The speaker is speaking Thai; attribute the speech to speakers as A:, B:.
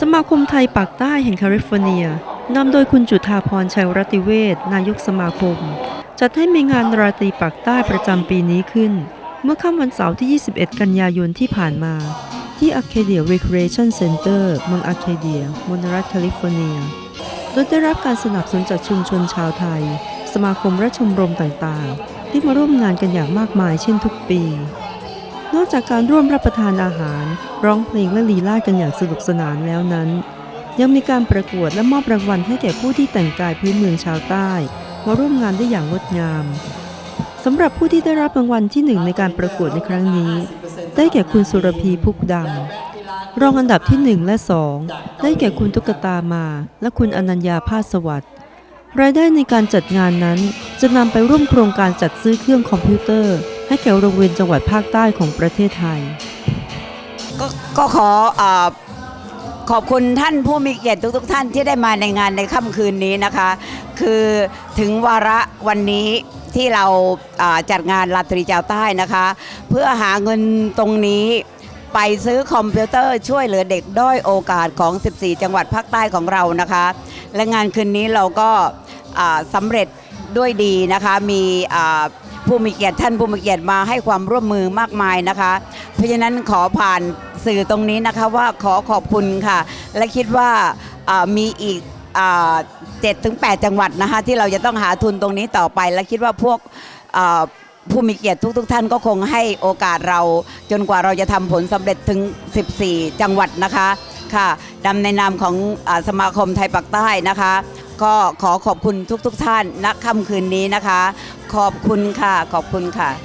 A: สมาคมไทยปากใต้แห่งแคลิฟอร์เนียนำโดยคุณจุธาพรชัยรัติเวชนายกสมาคม จัดให้มีงานราตรีปากใต้ประจำปีนี้ขึ้น เมื่อค่ำวันเสาร์ที่ 21 กันยายนที่ผ่านมา ที่ Arcadia Recreation Center เมือง Arcadia มณรัฐแคลิฟอร์เนีย โดยได้รับการสนับสนุนจากชุมชนชาวไทย สมาคมและชมรมต่างๆ ที่มาร่วมงานกันอย่างมากมายเช่นทุกปี นอกจากการร่วมรับประทานอาหาร ร้องเพลงและลีลากันอย่างสนุกสนานแล้วนั้น ยังมีการประกวดและมอบรางวัลให้แก่ผู้ที่แต่งกายพื้นเมืองชาวใต้ มาร่วมงานได้อย่างงดงามสำหรับผู้ที่ได้รับรางวัลที่หนึ่งในการประกวดในครั้งนี้ ได้แก่คุณสุรพีพุกดำรองอันดับที่หนึ่งและสองได้แก่คุณตุ๊กตามา และคุณอนัญญาภาสสวัสดิ์รายได้ในการจัดงานนั้นจะนำไปร่วมโครงการจัดซื้อเครื่องคอมพิวเตอร์ ให้แก่โรงเรียนจังหวัดภาคใต้ของประเทศไทย
B: ก็ก็ขออาขอบคุณท่านผู้มีเกียรติทุกๆทท่านที่ได้มาในงานในค่ำคืนนี้นะคะ คือถึงวาระวันนี้ที่เราอ่าจัดงานราตรีเจ้าใต้นะคะ เพื่อหาเงินตรงนี้ไปซื้อคอมพิวเตอร์ช่วยเหลือเด็กด้อยโอกาสของ 14 จังหวัดภาคใต้ของเรานะคะ และงานคืนนี้เราก็อ่าสำเร็จด้วยดีนะคะมีอ่า ผู้มีเกียรติท่านผู้มีเกียรติมาให้ความร่วมมือมากมายนะคะ เพราะฉะนั้นขอผ่านสื่อตรงนี้นะคะว่าขอขอบคุณค่ะ และคิดว่ามีอีกเจ็ดถึงแปดจังหวัดนะคะที่เราจะต้องหาทุนตรงนี้ต่อไป และคิดว่าพวกผู้มีเกียรติทุก ๆ ท่านก็คงให้โอกาสเรา จนกว่าเราจะทำผลสำเร็จถึง 14 จังหวัดนะคะค่ะดำในนามของอสมาคมไทยปากใต้นะคะ ก็ขอขอบคุณทุกๆท่านณค่ำคืนนี้นะคะ ขอบคุณค่ะ ขอบคุณค่ะ